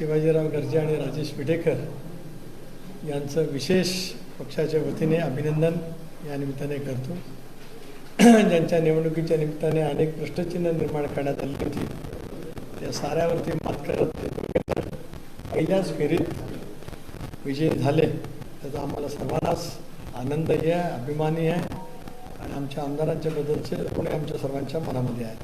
शिवाजीराव गर्जे आणि राजेश विटेकर यांचं विशेष पक्षाच्या वतीने अभिनंदन. या निमित्ताने करतो. ज्यांच्या निवडणुकीच्या निमित्ताने अनेक प्रश्नचिन्ह निर्माण करण्यात आली होती त्या साऱ्यावरती मात करत पहिल्याच फेरीत विजयी झाले. त्याचा आम्हाला सर्वांनाच आनंदही आहे अभिमानी आहे आणि आमच्या आमदारांच्या बद्दलचे पुणे आमच्या सर्वांच्या मनामध्ये आहे.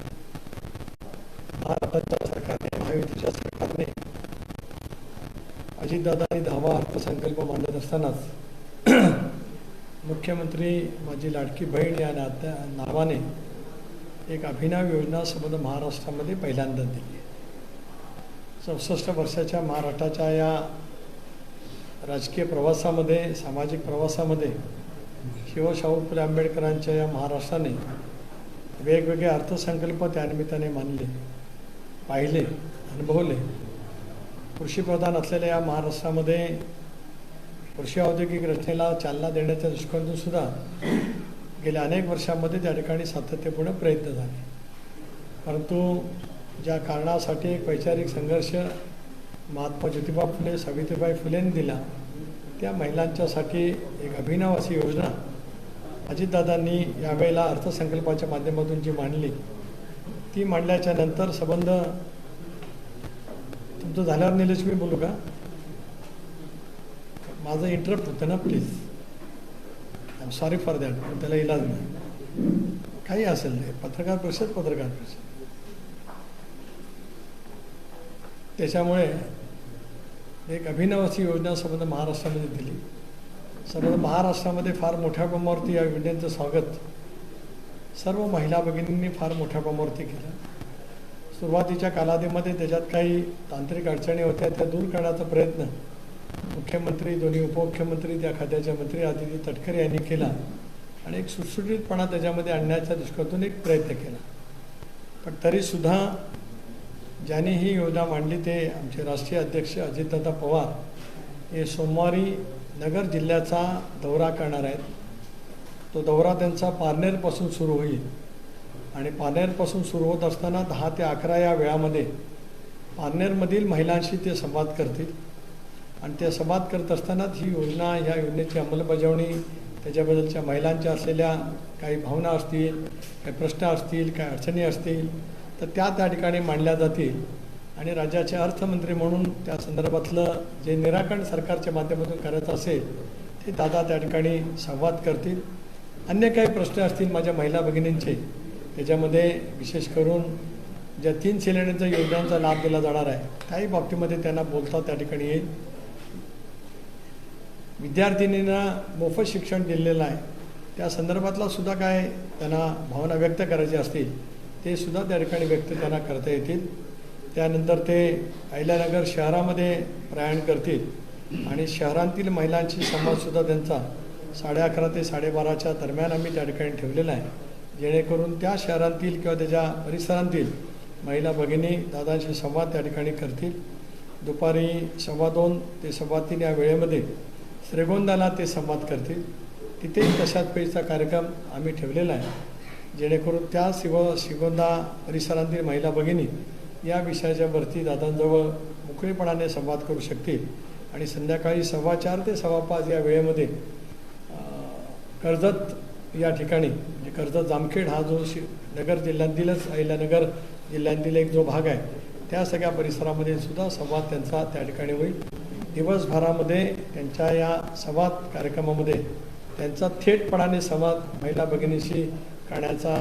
अजितदादांनी दहावा अर्थसंकल्प मांडत असतानाच मुख्यमंत्री माझी लाडकी बहीण या नात्या नावाने एक अभिनव योजना संबंध महाराष्ट्रामध्ये पहिल्यांदा दिली चौसष्ट वर्षाच्या महाराष्ट्राच्या या राजकीय प्रवासामध्ये सामाजिक प्रवासामध्ये शिवशाहू फुले आंबेडकरांच्या या महाराष्ट्राने वेगवेगळे अर्थसंकल्प त्यानिमित्ताने मानले पाहिले अनुभवले. कृषीप्रधान असलेल्या या महाराष्ट्रामध्ये कृषी औद्योगिक रचनेला चालना देण्याच्या दृष्टिकोनातून सुद्धा गेल्या अनेक वर्षामध्ये त्या ठिकाणी सातत्यपूर्ण प्रयत्न झाले. परंतु ज्या कारणासाठी एक वैचारिक संघर्ष महात्मा ज्योतिबा फुले सावित्रीबाई फुलेंनी दिला त्या महिलांच्यासाठी एक अभिनव अशी योजना अजितदादांनी यावेळेला अर्थसंकल्पाच्या माध्यमातून जी मांडली ती मांडल्याच्या नंतर संबंध तुमचं झाल्यावर निलेश मी बोलू का? माझं इंटरप्ट होतं ना please I am sorry for that पण त्याला इलाज नाही. काही असेल ते पत्रकार परिषद पत्रकार परिषद. त्याच्यामुळे एक अभिनव अशी योजना संबंध महाराष्ट्रामध्ये दिली. संबंध महाराष्ट्रामध्ये फार मोठ्या प्रमाणावरती या योजनेचं स्वागत. सर्व महिला भगिनींनी फार मोठ्या प्रमाणावरती केलं. सुरुवातीच्या कालावधीमध्ये त्याच्यात काही तांत्रिक अडचणी होत्या त्या दूर करण्याचा प्रयत्न मुख्यमंत्री दोन्ही उपमुख्यमंत्री त्या खात्याचे मंत्री आदिती तटकरे यांनी केला आणि एक सुटसुटीतपणा त्याच्यामध्ये आणण्याच्या दृष्टीतून एक प्रयत्न केला. पण तरीसुद्धा ज्यांनी ही योजना मांडली ते आमचे राष्ट्रीय अध्यक्ष अजितदादा पवार हे सोमवारी नगर जिल्ह्याचा दौरा करणार आहेत. तो दौरा त्यांचा पारनेरपासून सुरू होईल. आणि पानेरपासून सुरू होत असताना दहा ते अकरा या वेळामध्ये पारनेरमधील महिलांशी ते संवाद करतील. आणि ते संवाद करत असतानाच ही योजना ह्या योजनेची अंमलबजावणी त्याच्याबद्दलच्या महिलांच्या असलेल्या काही भावना असतील काही प्रश्न असतील काही अडचणी असतील तर त्या त्या ठिकाणी मांडल्या जातील. आणि राज्याचे अर्थमंत्री म्हणून त्या संदर्भातलं जे निराकरण सरकारच्या माध्यमातून करायचं असेल ते दादा त्या ठिकाणी संवाद करतील. अन्य काही प्रश्न असतील माझ्या महिला भगिनींचे त्याच्यामध्ये विशेष करून ज्या तीन सिलेंडरच्या योजनांचा लाभ दिला जाणार आहे त्याही बाबतीमध्ये त्यांना बोलता त्या ठिकाणी येईल. विद्यार्थिनींना मोफत शिक्षण दिलेलं आहे. त्या संदर्भातला सुद्धा काय त्यांना भावना व्यक्त करायची असतील ते सुद्धा त्या ठिकाणी व्यक्त त्यांना करता येतील. त्यानंतर ते अहिल्यानगर शहरामध्ये प्रयाण करतील आणि शहरांतील महिलांशी संवादसुद्धा त्यांचा साडे अकरा ते साडेबाराच्या दरम्यान आम्ही त्या ठिकाणी ठेवलेला आहे. जेणेकरून त्या शहरांतील किंवा त्याच्या परिसरांतील महिला भगिनी दादांशी संवाद त्या ठिकाणी करतील. दुपारी सव्वा दोन ते सव्वा तीन या वेळेमध्ये श्रीगोंदाला ते संवाद करतील. तिथेही तशाच पैसा कार्यक्रम आम्ही ठेवलेला आहे. जेणेकरून त्या शिव श्रीगोंदा परिसरांतील महिला भगिनी या विषयाच्या वरती दादांजवळ मोकळेपणाने संवाद करू शकतील. आणि संध्याकाळी सव्वा चार ते सव्वा पाच या वेळेमध्ये कर्जत या ठिकाणी म्हणजे कर्जत जामखेड हा जो शि नगर जिल्ह्यातीलच अहिल्यानगर जिल्ह्यातील एक जो भाग आहे त्या सगळ्या परिसरामध्ये सुद्धा संवाद त्यांचा त्या ठिकाणी होईल. दिवसभरामध्ये त्यांच्या या संवाद कार्यक्रमामध्ये त्यांचा थेटपणाने संवाद महिला भगिनीशी करण्याचा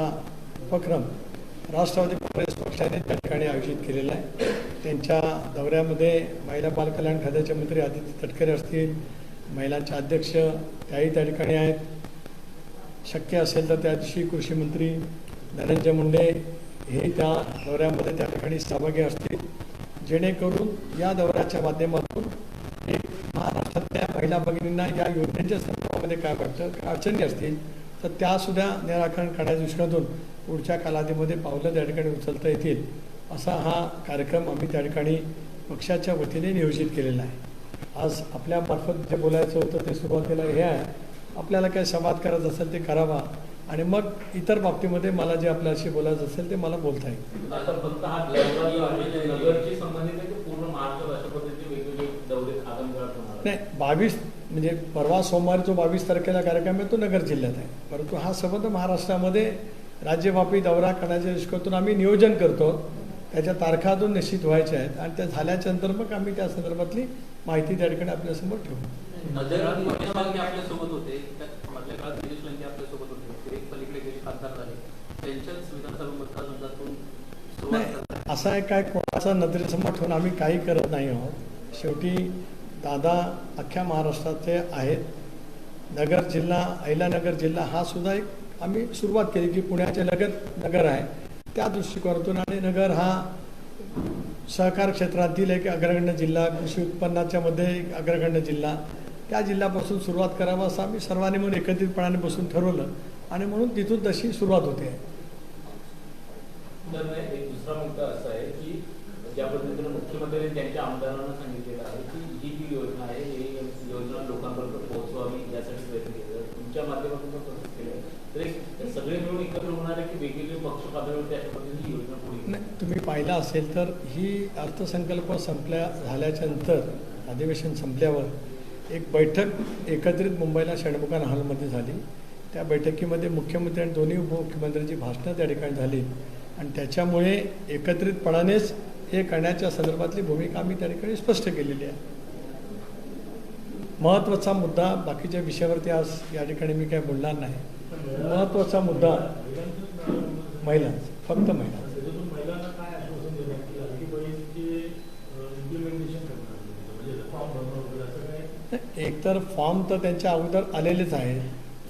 उपक्रम राष्ट्रवादी काँग्रेस पक्षाने त्या ठिकाणी आयोजित केलेला आहे. त्यांच्या दौऱ्यामध्ये महिला बालकल्याण खात्याचे मंत्री आदित्य तटकरे असतील महिलांचे अध्यक्ष त्याही त्या ठिकाणी आहेत. शक्य असेल तर त्या दिवशी कृषी मंत्री धनंजय मुंडे हे त्या दौऱ्यामध्ये त्या ठिकाणी सहभागी असतील. जेणेकरून या दौऱ्याच्या माध्यमातून एक महाराष्ट्रातल्या महिला भगिनींना या योजनेच्या संदर्भामध्ये काय वाटतं काय अडचणी असतील तर त्यासुद्धा निराकरण करण्याच्या दृष्टीतून पुढच्या कालावधीमध्ये पावलं त्या ठिकाणी उचलता येतील असा हा कार्यक्रम आम्ही त्या ठिकाणी पक्षाच्या वतीने नियोजित केलेला आहे. आज आपल्यामार्फत जे बोलायचं होतं ते सुरुवातीला हे आहे आपल्याला काय संवाद करायचा असेल ते करावा. आणि मग इतर बाबतीमध्ये मला जे आपल्याशी बोलायचं असेल ते मला बोलता येईल. हा नाही बावीस म्हणजे परवा सोमवारी जो बावीस तारखेला कार्यक्रम आहे तो नगर जिल्ह्यात आहे. परंतु हा संबंध महाराष्ट्रामध्ये राज्यव्यापी दौरा करण्याच्या दृष्टीकोनातून आम्ही नियोजन करतो. त्याच्या तारखा अजून निश्चित व्हायच्या आहेत आणि त्या झाल्याच्यानंतर मग आम्ही त्या संदर्भातली माहिती त्या ठिकाणी आपल्यासमोर ठेवू. आपल्यासोबत होते. त्यात मधल्या काळात गिरीश लंके आपल्यासोबत होते. ते पलीकडे गेले खासदार झाले. त्यांच्याच विधानसभा मतदारसंघातून सुरुवात नाही करतात असं आहे काय कोणाचा नजरेसमोर ठेवून आम्ही काही करत नाही आहोत. शेवटी दादा अख्ख्या महाराष्ट्राचे आहेत. नगर जिल्हा अहिलानगर जिल्हा हा सुद्धा एक आम्ही सुरुवात केली की पुण्याचे नगर नगर आहे. त्या दृष्टिकोनातून आणि नगर हा सहकार क्षेत्रातील एक अग्रगण्य जिल्हा कृषी उत्पन्नाच्या मध्ये एक अग्रगण्य जिल्हा. त्या जिल्ह्यापासून सुरुवात करावं असं आम्ही सर्वांनी म्हणून एकत्रितपणाने बसून ठरवलं आणि म्हणून तिथून तशी सुरुवात होते दुसरा मुद्दा असा आहे की ज्या पद्धतीने मुख्यमंत्र्यांनी त्यांच्या आमदारांना सांगितलेलं आहे की ही जी योजना आहे ही योजना लोकांपर्यंत पोहोचवावी यासाठी प्रयत्न केले. तुमच्या माध्यमातून केलं. तर सगळे मिळून एकत्र होणार आहे की वेगवेगळे पक्ष पातळीवरती अशा पद्धतीने योजना पुढे नाही तुम्ही पाहिलं असेल तर ही अर्थसंकल्प संपल्या झाल्याच्यानंतर अधिवेशन संपल्यावर एक बैठक एकत्रित मुंबईला षण्मुखान हॉलमध्ये झाली. त्या बैठकीमध्ये मुख्यमंत्री आणि दोन्ही उपमुख्यमंत्र्यांची भाषणं त्या ठिकाणी झाली. आणि त्याच्यामुळे एकत्रितपणानेच हे करण्याच्या संदर्भातली भूमिका आम्ही त्या ठिकाणी स्पष्ट केलेली आहे. महत्त्वाचा मुद्दा बाकीच्या विषयावरती आज या ठिकाणी मी काय बोलणार नाही. महत्त्वाचा मुद्दा महिला फक्त महिला त्याच्यातून महिलांना काय आश्वासन देण्यात की लाडकी बहीणचे इम्प्लिमेंटेशन करणार म्हणजे फॉर्म भरणं वगैरे असं काय एकतर फॉर्म तर त्यांच्या अगोदर आलेलेच आहे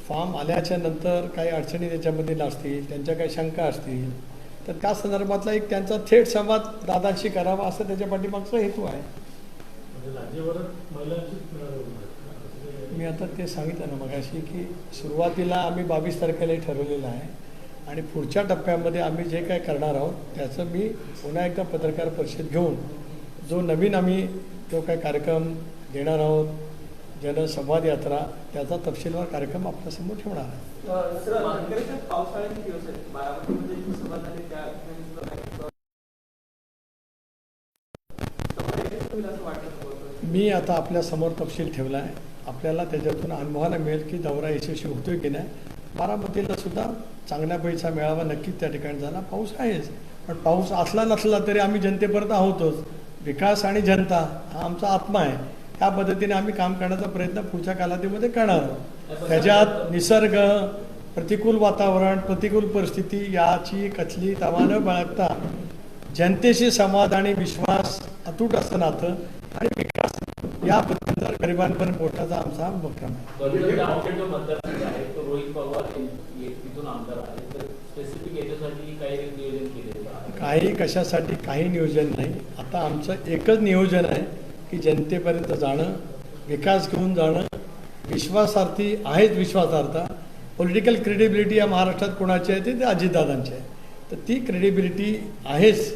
फॉर्म आल्याच्यानंतर काही अडचणी त्याच्यामध्ये असतील त्यांच्या काही शंका असतील तर त्या संदर्भातला एक त्यांचा थेट संवाद दादांशी करावा असं त्याच्या पाठीमागचा हेतू आहे. म्हणजे मी आता ते सांगितलं ना मगाशी की सुरुवातीला आम्ही बावीस तारखेला ठरवलेलं आहे आणि पुढच्या टप्प्यामध्ये आम्ही जे काय करणार आहोत त्याचं मी पुन्हा एकदा पत्रकार परिषद घेऊन जो नवीन आम्ही जो काय कार्यक्रम देणार आहोत जनसंवाद यात्रा त्याचा तपशीलवार कार्यक्रम आपल्यासमोर ठेवणार आहे. मी आता आपल्यासमोर तपशील ठेवला आहे. आपल्याला त्याच्यातून अनुभवायला मिळेल की दौरा यशस्वी होतोय की नाही. बारामतीला सुद्धा चांगल्या पैसा मेळावा नक्कीच त्या ठिकाणी झाला. पाऊस आहेच. पण पाऊस असला नसला तरी आम्ही जनतेपर्यंत आहोतच. विकास आणि जनता हा आमचा आत्मा आहे. त्या पद्धतीने आम्ही काम करण्याचा प्रयत्न पुढच्या कालावधीमध्ये करणार आहोत. त्याच्यात निसर्ग प्रतिकूल वातावरण प्रतिकूल परिस्थिती याची कथली तवा न बाळगता जनतेशी संवाद आणि विश्वास अतूट असं नातं आणि विकास या पद्धतीचा गरिबांपर्यंत पोहोचण्याचा आमचा उपक्रम आहे? काही कशासाठी काही नियोजन नाही. आता आमचं एकच नियोजन आहे. की जनतेपर्यंत जाणं विकास घेऊन जाणं विश्वासार्थी आहेत विश्वासार्थ पॉलिटिकल क्रेडिबिलिटी या महाराष्ट्रात कोणाची आहे? ते अजितदादांची आहे. तर ती क्रेडिबिलिटी आहेच.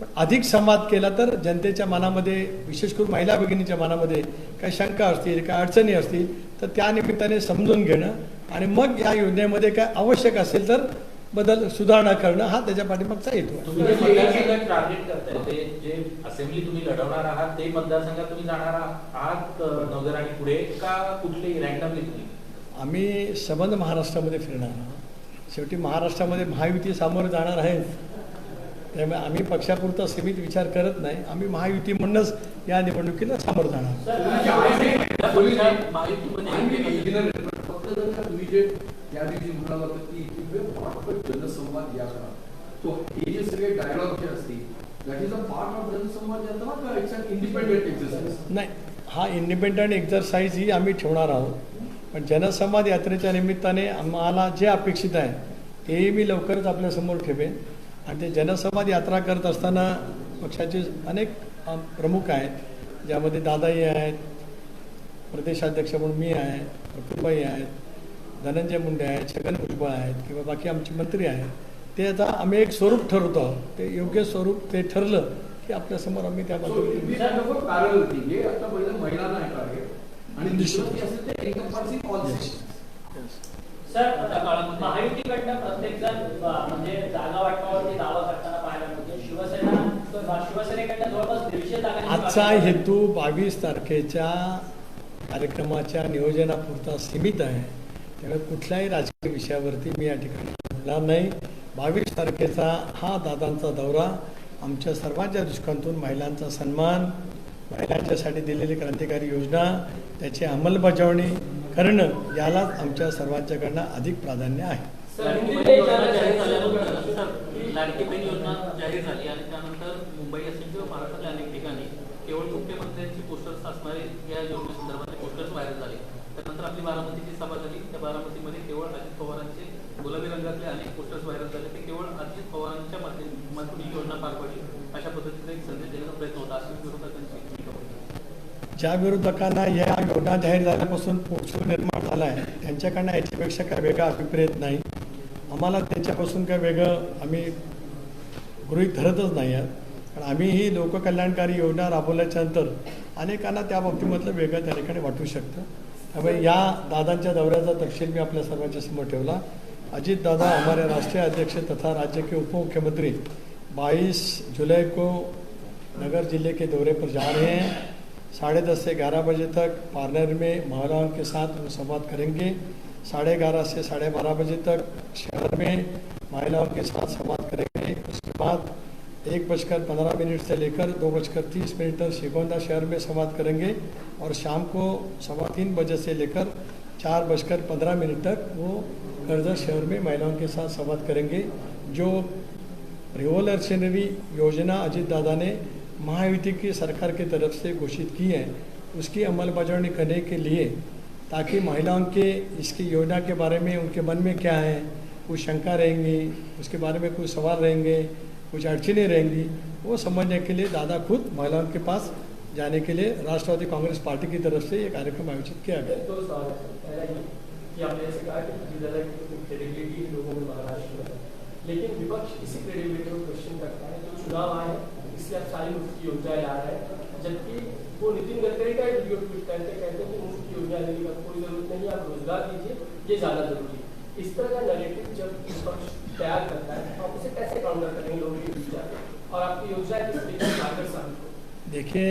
पण अधिक संवाद केला तर जनतेच्या मनामध्ये विशेष करून महिला भगिनीच्या मनामध्ये काही शंका असतील काही अडचणी असतील तर त्या निमित्ताने समजून घेणं आणि मग या योजनेमध्ये काय आवश्यक असेल तर बदल सुधारणा करणं हा त्याच्या पाठीमागचा हेतू आहे. तुम्ही जे मतदारसंघात टार्गेट करताय ते जे असेंब्ली तुम्ही लढवणार आहात ते मतदारसंघात तुम्ही जाणार आहात अ, नगर आणि पुढे का कुठले रँडमली तुम्ही? आम्ही सबंध महाराष्ट्रामध्ये फिरणार आहोत. शेवटी महाराष्ट्रामध्ये महायुती सामोरं जाणार आहे त्यामुळे आम्ही पक्षापुरता सीमित विचार करत नाही. आम्ही महायुती म्हणूनच या निवडणुकीला सामोरं जाणार जर का तुम्ही जे त्या दिवशी म्हणाला होता की इथे प्रॉपर जनसंवाद यात्रा तो हे जे सगळे डायलॉग जे असतील that is a part of Jansamvad Yatra का? इट्स अन इंडिपेंडेंट एक्झरसाइज नाही हा इंडिपेंडंट एक्झरसाईज ही आम्ही ठेवणार आहोत. पण जनसंवाद यात्रेच्या निमित्ताने आम्हाला जे अपेक्षित आहे तेही मी लवकरच आपल्यासमोर ठेवेन. आणि ते जनसंवाद यात्रा करत असताना पक्षाचे अनेक प्रमुख आहेत ज्यामध्ये दादाई आहेत प्रदेशाध्यक्ष म्हणून मी आहे प्रफुल्लबाई आहेत धनंजय मुंडे आहेत छगन भुजबळ आहेत किंवा बाकी आमचे मंत्री आहेत. ते आता आम्ही एक स्वरूप ठरवतो आहोत. ते योग्य स्वरूप ते ठरलं की आपल्यासमोर आम्ही सो त्याबद्दल वी हॅव नको पॅरल थिंग आता पहिलं महिलांना आहे टार्गेट आणि दुसरं जे असेल ते एन्कम्पासिंग ऑल सर आता महायुतीकडनं प्रत्येक जण म्हणजे जागा वाटपावरती दावा करताना पाहायला मिळतो. शिवसेना शिवसेनेकडनं जवळपास दीडशे जागा आजचा हेतू बावीस तारखेच्या कार्यक्रमाच्या नियोजनापुरता सीमित आहे. त्यामुळे कुठल्याही राजकीय विषयावरती मी या ठिकाणी बोलणार नाही. बावीस तारखेचा हा दादांचा दौरा आमच्या सर्वांच्या दृष्टिकोनातून महिलांचा सन्मान महिलांच्यासाठी दिलेली क्रांतिकारी योजना त्याची अंमलबजावणी करणं यालाच आमच्या सर्वांच्याकडनं अधिक प्राधान्य आहे. लाडकी बहीण योजना जाहीर झाली आणि त्यानंतर मुंबई असेल किंवा महाराष्ट्रातल्या अनेक ठिकाणी केवळ मुख्यमंत्र्यांची पोस्टर्स असणारे या योजनेसंदर्भातले पोस्टर्स व्हायरल झाले त्यानंतर आपली बारामतीची सभा झाली. त्या बारामतीमध्ये केवळ अजित पवारांचे गुलाबी रंगातले अनेक पोस्टर्स व्हायरल झाले. ते केवळ अजित पवारांच्या माध्यमातून ही योजना पार पडली. अशा पद्धतीचा एक संदेश देण्याचा प्रयत्न होता. अशी विरोधकांची ज्या विरोधकांना या योजना जाहीर झाल्यापासून पोस्टर निर्माण झाला आहे त्यांच्याकडनं याच्यापेक्षा काय वेगळा अभिप्रेत नाही. आम्हाला त्याच्यापासून काय वेगळं आम्ही गृहीत धरतच नाही आहात. कारण आम्ही ही लोककल्याणकारी योजना राबवल्याच्या नंतर अनेकांना त्या बाबतीमधलं वेगळं त्या ठिकाणी वाटू शकतं. त्यामुळे या दादांच्या दौऱ्याचा तपशील मी आपल्या सर्वांच्या समोर ठेवला. अजित दादा हमारे राष्ट्रीय अध्यक्ष तथा राज्य के उप मुख्यमंत्री 22 जुलाई को नगर जिले के दौरे पर जा रहे हैं। साढ़े दस से ग्यारह बजे तक पार्लर में महिलाओं के साथ वो संवाद करेंगे। साढ़े ग्यारह से साढ़े बारह बजे तक शहर में महिलाओं के साथ संवाद करेंगे। उसके बाद एक बजकर पंद्रह मिनट से लेकर दो बजकर तीस मिनट तक श्रीगोंदा शहर में संवाद करेंगे और शाम को सवा तीन बजे से लेकर चार बजकर पंद्रह मिनट तक वो कर्जत शहर में महिलाओं के साथ संवाद करेंगे, जो रिवोल्यूशनरी योजना अजित दादा ने महायुति की सरकार की तरफ़ से घोषित की है। उसकी अमलबजावनी करने के लिए ताकि महिलाओं के इसकी योजना के बारे में उनके मन में क्या है, कुछ शंका रहेंगी, उसके बारे में कुछ सवाल रहेंगे कुछ अड़चने रहेंगी, वो समझने के लिए दादा खुद महिलाओं के पास जाने के लिए राष्ट्रवादी कांग्रेस पार्टी की तरफ़ से ये कार्यक्रम आयोजित किया गया तो। लेकिन विपक्ष इसी क्रेडिबिलिटी को क्वेश्चन करता है चुनाव आए इसलिए आप सारी हैं, जबकि वो नितिन गडकरी का वीडियो ट्वीट करते कहते हैं की योजना लेने का कोई ज़रूरत नहीं आप रोज़गार दीजिए, ये ज़्यादा ज़रूरी है इस तरह का नैरेटिव जब विपक्ष तैयार करता है तो आप उसे कैसे काउंटर करेंगे लोगों के जाकर और आपकी योजना किस तरीके से कारगर साबित हो? देखिए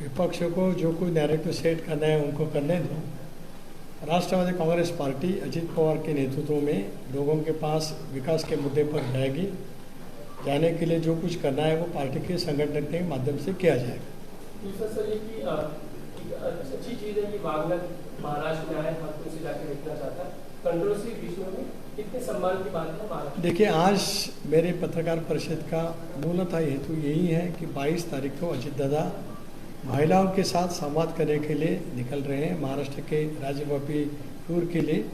विपक्ष को जो कोई नैरेटिव सेट करना है उनको करने दो राष्ट्रवादी कांग्रेस पार्टी अजीत पवार के नेतृत्व में लोगों के पास विकास के मुद्दे पर जाएगी। जाने के लिए जो कुछ करना है वो पार्टी के संगठन के माध्यम से किया जाएगा। दूसरा सर ये कि अच्छी चीज़ है कि वागनर महाराष्ट्र में आए जाकर देखना चाहता है। कंट्रोवर्सी विश्व में कितने सम्मान की बात है महाराष्ट्र? देखिए आज मेरे पत्रकार परिषद का मूलतः हेतु यही है कि 22 तारीख को अजित दादा महिलाओं के साथ संवाद करने के लिए निकल रहे हैं महाराष्ट्र के राज्यव्यापी टूर के लिए।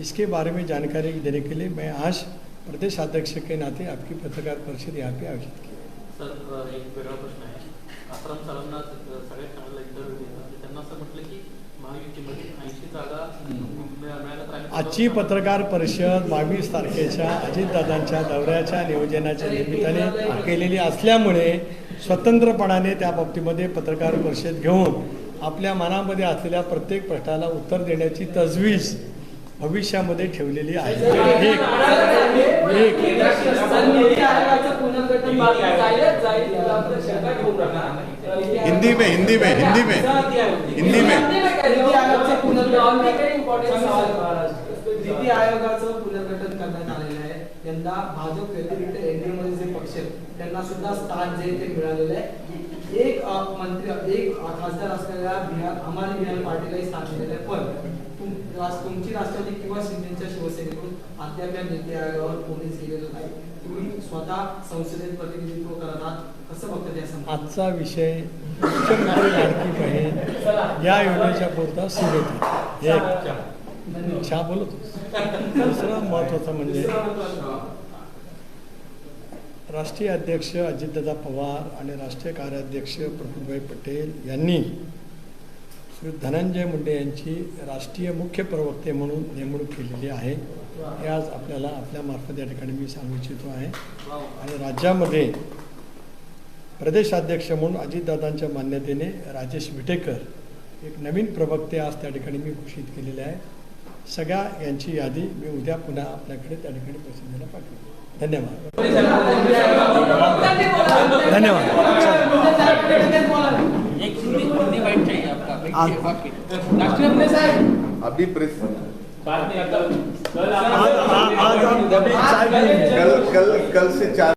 इसके बारे में जानकारी देने के लिए मैं आज प्रदेश अध्यक्ष के नाते आपकी पत्रकार परिषद यहाँ पे आयोजित की। सर एक वेगळा प्रश्न आहे. आसाराम सरांना सगळ्यात चांगला इंटरव्ह्यू दिला त्यांना असं म्हटलं की आजची पत्रकार परिषद बावीस तारखेच्या अजितदादांच्या दौऱ्याच्या नियोजनाच्या निमित्ताने केलेली असल्यामुळे स्वतंत्रपणाने त्या बाबतीमध्ये पत्रकार परिषद घेऊन आपल्या मनामध्ये असलेल्या प्रत्येक प्रश्नाला उत्तर देण्याची तजवीज भविष्यामध्ये ठेवलेली आहे एक हिंदी में हिंदी में हिंदी में हिंदी में। नीती आयोगाचं पुनर्गठन करण्यात आलेलं आहे. यंदा भाजप व्यतिरिक्त एनडीए मध्ये जे पक्ष आहेत त्यांना सुद्धा स्थान जे ते मिळालेलं आहे. एक मंत्री एक खासदार असलेल्या बिहार हमारी बिहार पार्टीलाही स्थान दिलेलं आहे. पण तुमची राष्ट्रवादी किंवा शिंदेच्या शिवसेनेकडून अद्याप या नीती आयोगावर कोणीच गेलेलं नाही. तुम्ही स्वतः संसदेत प्रतिनिधित्व करत आहात कसं बघतात या संदर्भात आजचा विषय मुख्यमंत्री लाडकी बहीण या योजनेच्या पुरता एक चहा बोलत. दुसरं महत्त्वाचं म्हणजे राष्ट्रीय अध्यक्ष अजितदादा पवार आणि राष्ट्रीय कार्याध्यक्ष प्रफुल्लभाई पटेल यांनी श्री धनंजय मुंडे यांची राष्ट्रीय मुख्य प्रवक्ते म्हणून नेमणूक केलेली आहे. हे आज आपल्याला आपल्यामार्फत या ठिकाणी मी सांगू इच्छितो आहे. आणि राज्यामध्ये प्रदेशाध्यक्ष म्हणून अजितदादांच्या मान्यतेने राजेश विटेकर एक नवीन प्रवक्ते आज त्या ठिकाणी मी घोषित केलेले आहे. सगळ्या यांची यादी मी उद्या पुन्हा आपल्याकडे त्या ठिकाणी प्रसिद्धीला पाठवली धन्यवाद. धन्यवाद. अभी प्रेस आज- हम कल कल कल से चार